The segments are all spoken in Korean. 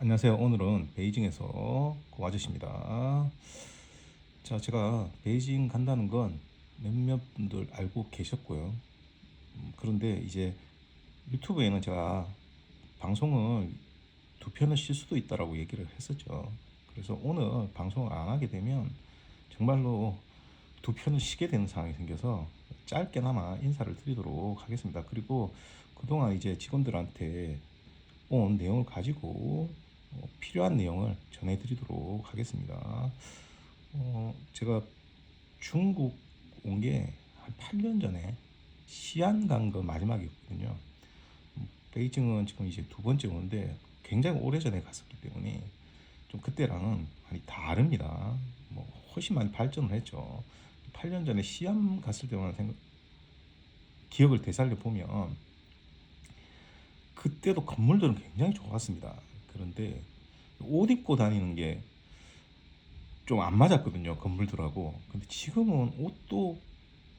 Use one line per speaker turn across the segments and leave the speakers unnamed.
안녕하세요. 오늘은 베이징에서 고 아저씨입니다. 자, 제가 베이징 간다는 건 몇몇 분들 알고 계셨고요. 음, 그런데 이제 유튜브에는 제가 방송을 두 편을 쉴 수도 있다라고 얘기를 했었죠. 그래서 오늘 방송을 안 하게 되면 정말로 두 편을 쉬게 되는 상황이 생겨서 짧게나마 인사를 드리도록 하겠습니다. 그리고 그동안 이제 직원들한테 온 내용을 가지고 어, 필요한 내용을 전해드리도록 하겠습니다. 어, 제가 중국 온 게 한 8년 전에 시안 간 거 마지막이었거든요. 음, 베이징은 지금 이제 두 번째 오는데 굉장히 오래 전에 갔었기 때문에 좀 그때랑은 많이 다릅니다. 뭐 훨씬 많이 발전을 했죠. 8년 전에 시안 갔을 때만 생각 기억을 되살려 보면 그때도 건물들은 굉장히 좋았습니다. 그런데 옷 입고 다니는 게 좀 안 맞았거든요. 건물들하고. 근데 지금은 옷도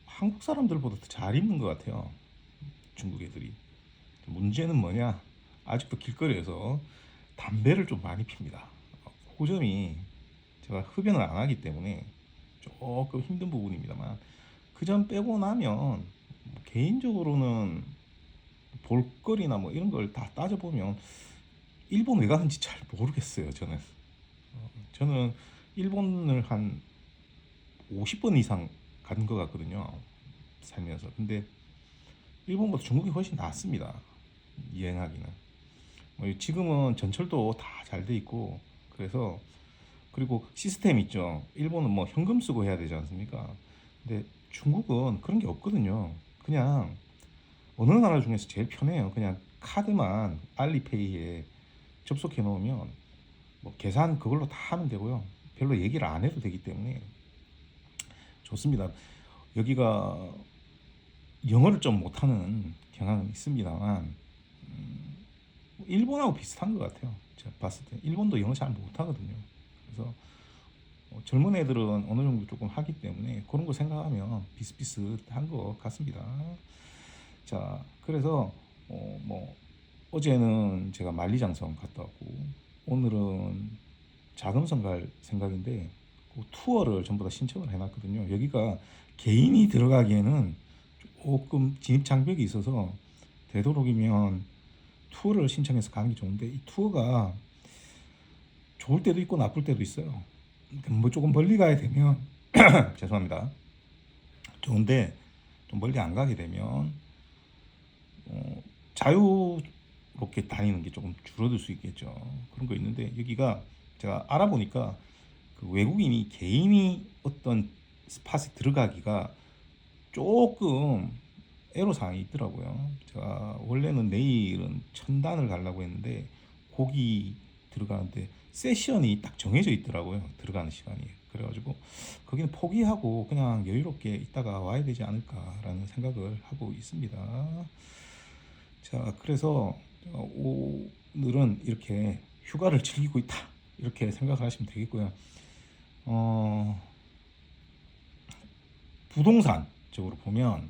한국 사람들보다 더 잘 입는 것 같아요. 중국 애들이. 문제는 뭐냐? 아직도 길거리에서 담배를 좀 많이 핍니다. 그 점이 제가 흡연을 안 하기 때문에 조금 힘든 부분입니다만 그 점 빼고 나면 뭐 개인적으로는 볼거리나 뭐 이런 걸 다 따져보면 일본 왜 가는지 잘 모르겠어요 저는. 어, 저는 일본을 한 50번 이상 간 것 같거든요 살면서. 근데 일본보다 중국이 훨씬 낫습니다 여행하기는. 뭐 지금은 전철도 다 잘 돼 있고 그래서 그리고 시스템 있죠. 일본은 뭐 현금 쓰고 해야 되지 않습니까? 근데 중국은 그런 게 없거든요. 그냥 어느 나라 중에서 제일 편해요. 그냥 카드만 알리페이에 접속해 놓으면 뭐 계산 그걸로 다 하면 되고요. 별로 얘기를 안 해도 되기 때문에 좋습니다. 여기가 영어를 좀 못하는 경향은 있습니다만 음, 일본하고 비슷한 것 같아요. 제가 봤을 때 일본도 영어 잘 못하거든요. 그래서 어, 젊은 애들은 어느 정도 조금 하기 때문에 그런 거 생각하면 비슷비슷한 것 같습니다. 자, 그래서 어, 뭐 어제는 제가 만리장성 갔다 왔고 오늘은 자금성 갈 생각인데 그 투어를 전부 다 신청을 해놨거든요. 여기가 개인이 들어가기에는 조금 진입 장벽이 있어서 되도록이면 투어를 신청해서 가는 게 좋은데 이 투어가 좋을 때도 있고 나쁠 때도 있어요. 그러니까 뭐 조금 멀리 가야 되면 죄송합니다. 좋은데 좀 멀리 안 가게 되면 어, 자유 롭게 다니는 게 조금 줄어들 수 있겠죠. 그런 거 있는데 여기가 제가 알아보니까 그 외국인이 개인이 어떤 스팟에 들어가기가 조금 애로사항이 있더라고요. 제가 원래는 내일은 천단을 가려고 했는데 거기 들어가는데 세션이 딱 정해져 있더라고요. 들어가는 시간이. 그래가지고 거기는 포기하고 그냥 여유롭게 있다가 와야 되지 않을까라는 생각을 하고 있습니다. 자, 그래서 어, 오늘은 이렇게 휴가를 즐기고 있다. 이렇게 생각하시면 되겠고요. 어, 부동산 쪽으로 보면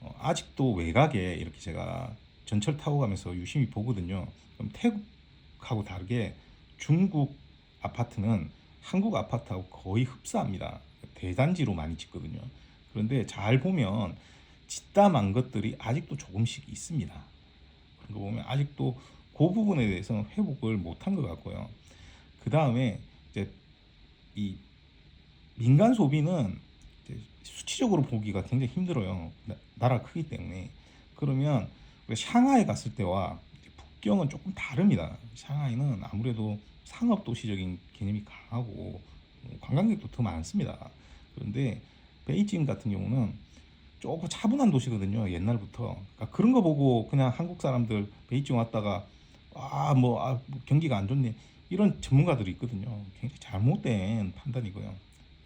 어, 아직도 외곽에 이렇게 제가 전철 타고 가면서 유심히 보거든요. 그럼 태국하고 다르게 중국 아파트는 한국 아파트하고 거의 흡사합니다. 대단지로 많이 짓거든요. 그런데 잘 보면 짓다 만 것들이 아직도 조금씩 있습니다. 그런 거 보면 아직도 그 부분에 대해서는 회복을 못한 것 같고요. 그 다음에 이제 이 민간 소비는 수치적으로 보기가 굉장히 힘들어요. 나- 나라 크기 때문에. 그러면 샹하이 갔을 때와 북경은 조금 다릅니다. 샹하이는 아무래도 상업 도시적인 개념이 강하고 어, 관광객도 더 많습니다. 그런데 베이징 같은 경우는 조금 차분한 도시거든요. 옛날부터. 그러니까 그런 거 보고 그냥 한국 사람들 베이징 왔다가 아, 뭐, 아, 뭐 경기가 안 좋네. 이런 전문가들이 있거든요. 굉장히 잘못된 판단이고요.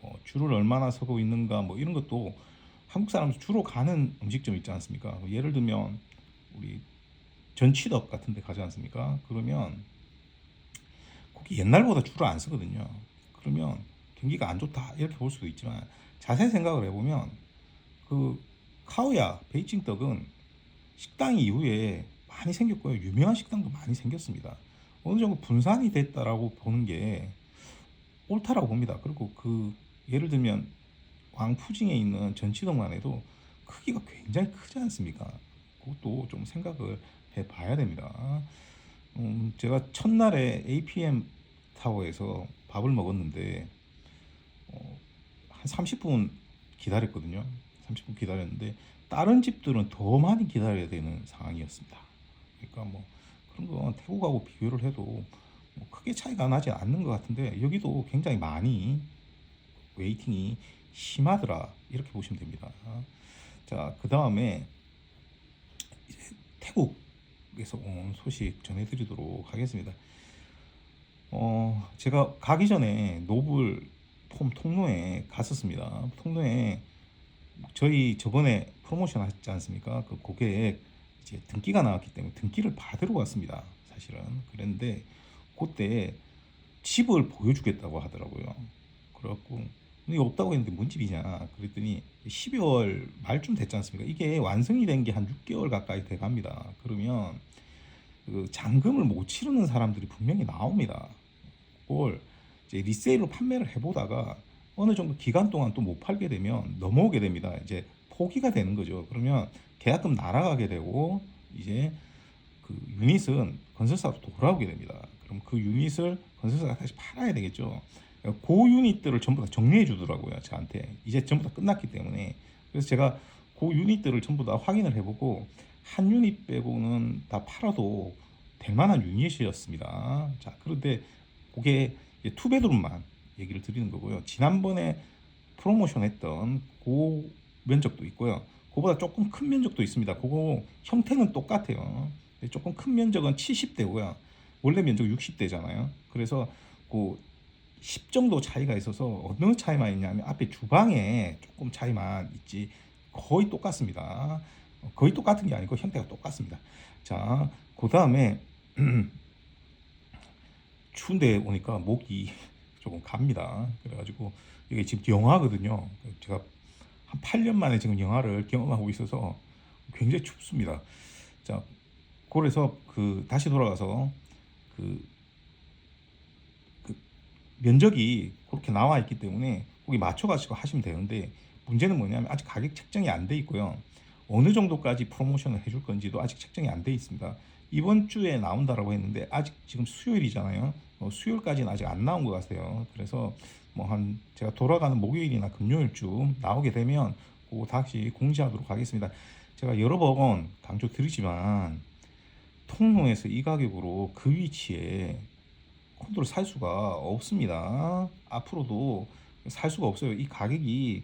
뭐 줄을 얼마나 서고 있는가 뭐 이런 것도 한국 사람들 주로 가는 음식점 있지 않습니까? 뭐 예를 들면 우리 전취덕 같은 데 가지 않습니까? 그러면 거기 옛날보다 줄을 안 서거든요. 그러면 경기가 안 좋다 이렇게 볼 수도 있지만 자세히 생각을 해보면 그 카오야 베이징 떡은 식당 이후에 많이 생겼고요. 유명한 식당도 많이 생겼습니다. 어느 정도 분산이 됐다라고 보는 게 옳다라고 봅니다. 그리고 그 예를 들면 왕푸징에 있는 전치동만 해도 크기가 굉장히 크지 않습니까? 그것도 좀 생각을 해 봐야 됩니다. 음, 제가 첫날에 APM 타워에서 밥을 먹었는데 어, 한 30분 기다렸거든요. 30분 기다렸는데 다른 집들은 더 많이 기다려야 되는 상황이었습니다. 그러니까 뭐 그런 건 태국하고 비교를 해도 뭐 크게 차이가 나지 않는 것 같은데 여기도 굉장히 많이 웨이팅이 심하더라 이렇게 보시면 됩니다. 자, 그 다음에 태국에서 온 소식 전해드리도록 하겠습니다. 어, 제가 가기 전에 노블 폼 통로에 갔었습니다. 통로에 저희 저번에 프로모션 하셨지 않습니까? 그 고객 이제 등기가 나왔기 때문에 등기를 받으러 왔습니다. 사실은 그랬는데 그때 집을 보여주겠다고 하더라고요. 그래갖고 이게 없다고 했는데 뭔 집이냐 그랬더니 12월 말쯤 됐지 않습니까? 이게 완성이 된 게 한 6개월 가까이 돼 갑니다. 그러면 그 잔금을 못 치르는 사람들이 분명히 나옵니다. 그걸 이제 리세일로 판매를 해보다가 어느 정도 기간 동안 또 못 팔게 되면 넘어오게 됩니다. 이제 포기가 되는 거죠. 그러면 계약금 날아가게 되고 이제 그 유닛은 건설사로 돌아오게 됩니다. 그럼 그 유닛을 건설사가 다시 팔아야 되겠죠. 그 유닛들을 전부 다 정리해 주더라고요. 저한테 이제 전부 다 끝났기 때문에 그래서 제가 그 유닛들을 전부 다 확인을 해보고 한 유닛 빼고는 다 팔아도 될 만한 유닛이었습니다. 자 그런데 그게 투베드룸만 얘기를 드리는 거고요. 지난번에 프로모션 했던 그 면적도 있고요. 그보다 조금 큰 면적도 있습니다. 그거 형태는 똑같아요. 조금 큰 면적은 70대고요. 원래 면적 60대잖아요. 그래서 그 10 정도 차이가 있어서 어느 차이만 있냐면 앞에 주방에 조금 차이만 있지 거의 똑같습니다. 거의 똑같은 게 아니고 형태가 똑같습니다. 자, 그 다음에 추운데 오니까 목이 조금 갑니다. 그래가지고 이게 지금 영화거든요. 제가 한 8년 만에 지금 영화를 경험하고 있어서 굉장히 춥습니다. 자, 그래서 그 다시 돌아가서 그, 그 면적이 그렇게 나와 있기 때문에 거기 맞춰가지고 하시면 되는데 문제는 뭐냐면 아직 가격 책정이 안 돼 있고요. 어느 정도까지 프로모션을 해줄 건지도 아직 책정이 안 돼 있습니다. 이번 주에 나온다라고 했는데 아직 지금 수요일이잖아요. 어, 수요일까지는 아직 안 나온 것 같아요. 그래서 뭐 한 제가 돌아가는 목요일이나 금요일쯤 나오게 되면 그거 다시 공지하도록 하겠습니다. 제가 여러 번 강조 드리지만 통로에서 이 가격으로 그 위치에 콘도를 살 수가 없습니다. 앞으로도 살 수가 없어요. 이 가격이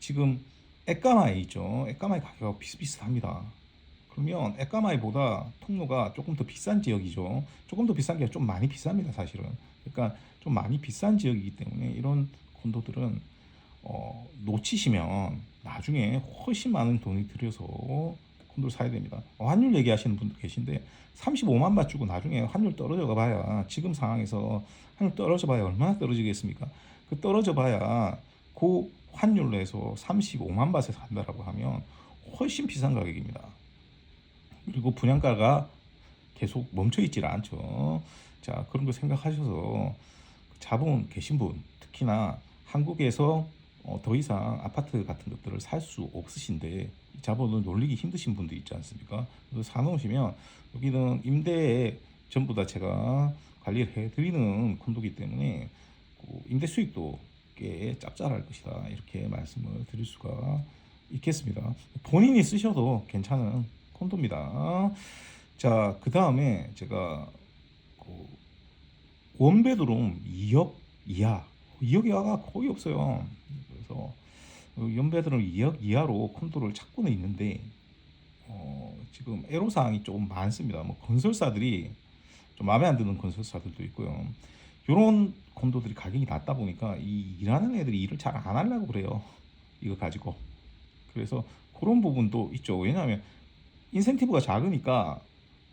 지금 에까마에 있죠. 에까마의 가격하고 비슷비슷합니다. 그러면 에까마이보다 통로가 조금 더 비싼 지역이죠. 조금 더 비싼 게 좀 많이 비쌉니다, 사실은. 그러니까 좀 많이 비싼 지역이기 때문에 이런 콘도들은 어, 놓치시면 나중에 훨씬 많은 돈이 들여서 콘도를 사야 됩니다. 어, 환율 얘기하시는 분도 계신데 35만 바 주고 나중에 환율 떨어져 봐야 지금 상황에서 환율 떨어져 봐야 얼마나 떨어지겠습니까? 그 떨어져 봐야 그 환율로 해서 35만 바트에 산다라고 하면 훨씬 비싼 가격입니다. 그리고 분양가가 계속 멈춰 있질 않죠. 자, 그런 거 생각하셔서 자본 계신 분, 특히나 한국에서 어, 더 이상 아파트 같은 것들을 살 수 없으신데 이 자본을 놀리기 힘드신 분들 있지 않습니까? 그래서 사놓으시면 여기는 임대에 전부 다 제가 관리를 해드리는 콘도기 때문에 그 임대 수익도 꽤 짭짤할 것이다 이렇게 말씀을 드릴 수가 있겠습니다. 본인이 쓰셔도 괜찮은 콘도입니다. 자, 그 다음에 제가 그 원베드룸 2억 이하, 2억 이하가 거의 없어요. 그래서 연배들은 2억 이하로 콘도를 찾고는 있는데 어, 지금 애로사항이 조금 많습니다. 뭐 건설사들이 좀 마음에 안 드는 건설사들도 있고요. 이런 콘도들이 가격이 낮다 보니까 이 일하는 애들이 일을 잘 안 하려고 그래요. 이거 가지고. 그래서 그런 부분도 있죠. 왜냐하면 인센티브가 작으니까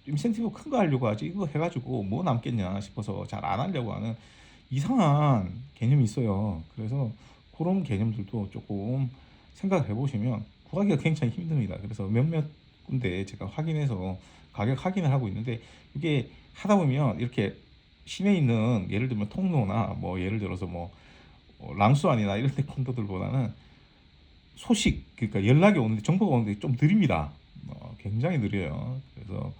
인센티브 큰 거 하려고 하지 이거 해가지고 뭐 남겠냐 싶어서 잘 안 하려고 하는 이상한 개념이 있어요. 그래서 그런 개념들도 조금 생각해 보시면 구하기가 굉장히 힘듭니다. 그래서 몇몇 군데 제가 확인해서 가격 확인을 하고 있는데 이게 하다 보면 이렇게 시내에 있는 예를 들면 통로나 뭐 예를 들어서 뭐 어, 랑수안이나 이런 데 콘도들보다는 소식 그러니까 연락이 오는데 정보가 오는데 좀 느립니다. 어, 굉장히 느려요. 그래서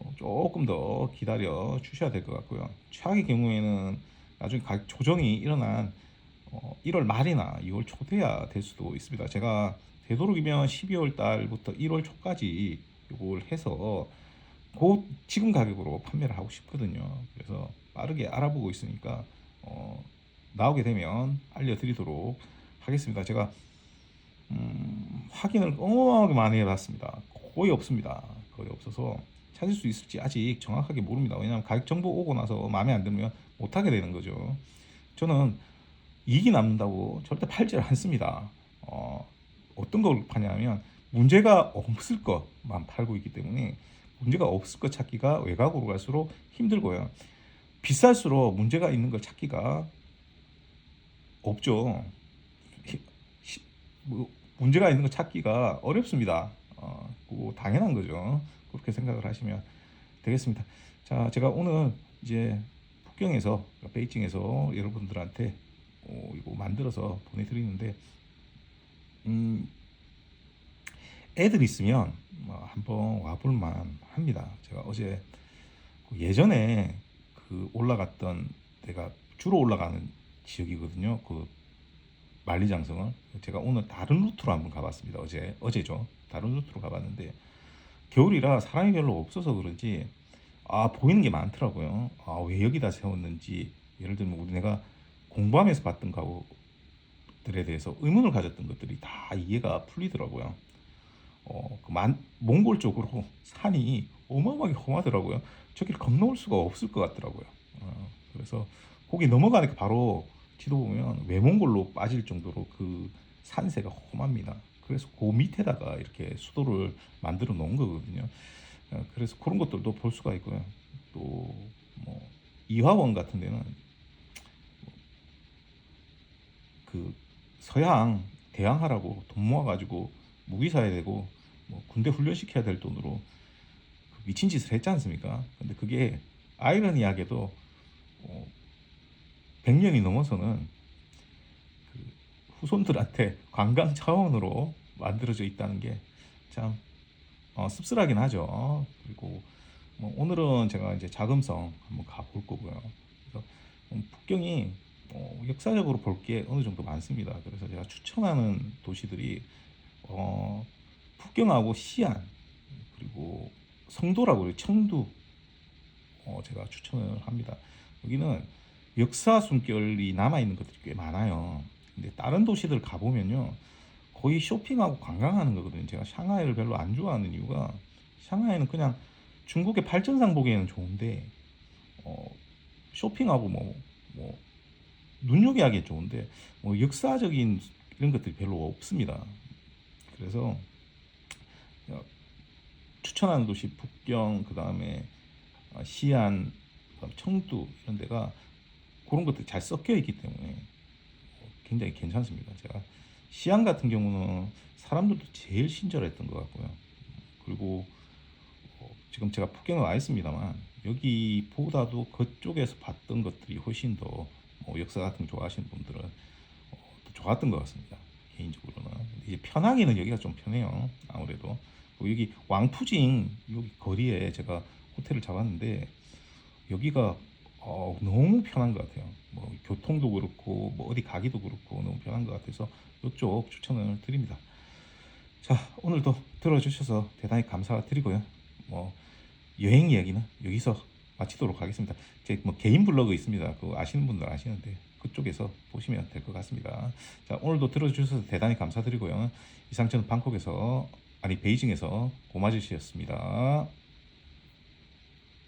어, 조금 더 기다려 주셔야 될 것 같고요. 최악의 경우에는 나중에 가격 조정이 일어난 어, 1월 말이나 2월 초 돼야 될 수도 있습니다. 제가 되도록이면 12월 달부터 1월 초까지 이걸 해서 곧 지금 가격으로 판매를 하고 싶거든요. 그래서 빠르게 알아보고 있으니까 어, 나오게 되면 알려드리도록 하겠습니다. 제가 음, 확인을 어마어마하게 많이 해봤습니다. 거의 없습니다. 거의 없어서 찾을 수 있을지 아직 정확하게 모릅니다. 왜냐하면 가격 정보 오고 나서 마음에 안 들면 못 하게 되는 거죠. 저는 이익이 남는다고 절대 팔지 않습니다. 어, 어떤 걸 파냐면 문제가 없을 것만 팔고 있기 때문에 문제가 없을 것 찾기가 외곽으로 갈수록 힘들고요. 비쌀수록 문제가 있는 걸 찾기가 없죠. 뭐, 문제가 있는 거 찾기가 어렵습니다. 어, 그거 당연한 거죠. 그렇게 생각을 하시면 되겠습니다. 자, 제가 오늘 이제 북경에서 베이징에서 여러분들한테 어, 이거 만들어서 보내드리는데 음, 애들 있으면 뭐 한번 와볼만 합니다. 제가 어제 그 예전에 그 올라갔던 데가 주로 올라가는 지역이거든요. 그 만리장성을 제가 오늘 다른 루트로 한번 가봤습니다. 어제 어제죠. 다른 루트로 가봤는데 겨울이라 사람이 별로 없어서 그런지 아 보이는 게 많더라고요. 아 왜 여기다 세웠는지 예를 들면 우리 내가 공부하면서 봤던 가구들에 대해서 의문을 가졌던 것들이 다 이해가 풀리더라고요. 어, 그 만, 몽골 쪽으로 산이 어마어마하게 험하더라고요. 저기를 건너올 수가 없을 것 같더라고요. 어, 그래서 거기 넘어가니까 바로 지도 보면 외몽골로 빠질 정도로 그 산세가 험합니다. 그래서 그 밑에다가 이렇게 수도를 만들어 놓은 거거든요. 어, 그래서 그런 것들도 볼 수가 있고요. 또 뭐 이화원 같은 데는 그 서양 대항하라고 돈 모아가지고 무기 사야 되고 뭐 군대 훈련시켜야 될 돈으로 그 미친 짓을 했지 않습니까? 근데 그게 아이러니하게도 어, 100년이 넘어서는 그 후손들한테 관광 차원으로 만들어져 있다는 게참 어, 씁쓸하긴 하죠. 그리고 뭐 오늘은 제가 이제 자금성 한번 가볼 거고요. 그래서 음, 북경이 어, 역사적으로 볼 게 어느 정도 많습니다. 그래서 제가 추천하는 도시들이 어, 북경하고 시안 그리고 성도라고 그래요. 청두 어, 제가 추천을 합니다. 여기는 역사 숨결이 남아 있는 것들이 꽤 많아요. 근데 다른 도시들 가보면요. 거의 쇼핑하고 관광하는 거거든요. 제가 샹하이를 별로 안 좋아하는 이유가 샹하이는 그냥 중국의 발전상 보기에는 좋은데 어, 쇼핑하고 뭐, 뭐 눈요기하기 좋은데 뭐 역사적인 이런 것들이 별로 없습니다. 그래서 어, 추천하는 도시 북경 그 다음에 시안 그다음 청두 이런 데가 그런 것들이 잘 섞여 있기 때문에 어, 굉장히 괜찮습니다. 제가 시안 같은 경우는 사람들도 제일 친절했던 것 같고요. 그리고 어, 지금 제가 북경에 와 있습니다만 여기보다도 그쪽에서 봤던 것들이 훨씬 더 뭐 역사 같은 거 좋아하시는 분들은 어, 더 좋았던 것 같습니다. 개인적으로는 이제 편하기는 여기가 좀 편해요. 아무래도 여기 왕푸징 여기 거리에 제가 호텔을 잡았는데 여기가 어, 너무 편한 것 같아요. 뭐 교통도 그렇고 뭐 어디 가기도 그렇고 너무 편한 것 같아서 이쪽 추천을 드립니다. 자 오늘도 들어주셔서 대단히 감사드리고요. 뭐 여행 이야기는 여기서 마치도록 하겠습니다. 제 뭐 개인 블로그 있습니다. 그거 아시는 분들 아시는데 그쪽에서 보시면 될 것 같습니다. 자 오늘도 들어주셔서 대단히 감사드리고요. 이상 저는 방콕에서 아니 베이징에서 고마주시였습니다.